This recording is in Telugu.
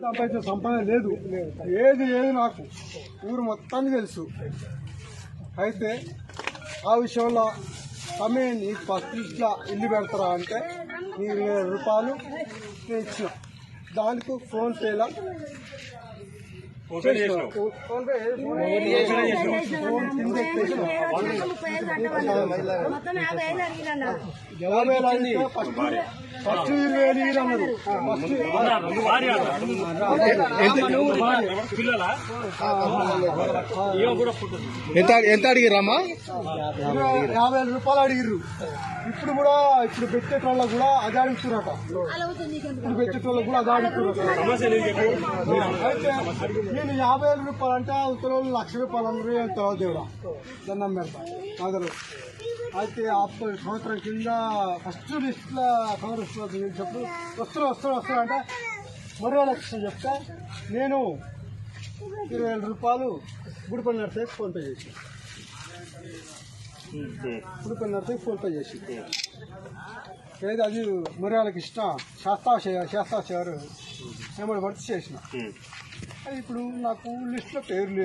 సంపాదించిన సంపాదన లేదు. ఏది లేదు నాకు. ఊరు మొత్తానికి తెలుసు. అయితే ఆ విషయంలో తమ్మి నీకు ఫస్ట్ లిస్ట్లో ఇల్లు పెడతారా అంటే నీ ఇరవై వేల రూపాయలు నేను ఇచ్చిన. దానికి ఫోన్ ఫస్ట్ ఫస్ట్ ఇరవై వేలు ఫస్ట్ ఎంత ఎంత అడిగిరమ్మా యాభై వేల రూపాయలు అడిగిర్రు ఇప్పుడు కూడా ఇప్పుడు పెట్టేటోళ్ళకు కూడా అదే అడుగుతున్నారట అలా అవుతుంది నీకెందుకు? ఇప్పుడు పెట్టేటోళ్ళకు కూడా అదే అడుగుతున్నారట అయితే నేను యాభై వేల రూపాయలు అంటే అవతల లక్ష రూపాయలు అందరూ తర్వాత దేవుడా? దండం పెడతా అందరూ అయితే అప్పుడు సంవత్సరం కింద ఫస్ట్ లిస్ట్లో కాంగ్రెస్ వాళ్ళు చెప్పు. వస్తారు వస్తారు వస్తారు అంటే మరో లక్ష చెప్తే నేను ఇరవై వేల రూపాయలు గుడిపల్లి నడితే ఫోన్పే చేసి. గుడిపల్లి నడితే ఫోన్ పే చేసి. ఏది అది మరి వాళ్ళకి ఇష్టం? శాస్త్రాశయ శాస్త్రా గారు ఏమో భర్తీ చేసిన. ఇప్పుడు నాకు లిస్ట్లో పేరు లేదు.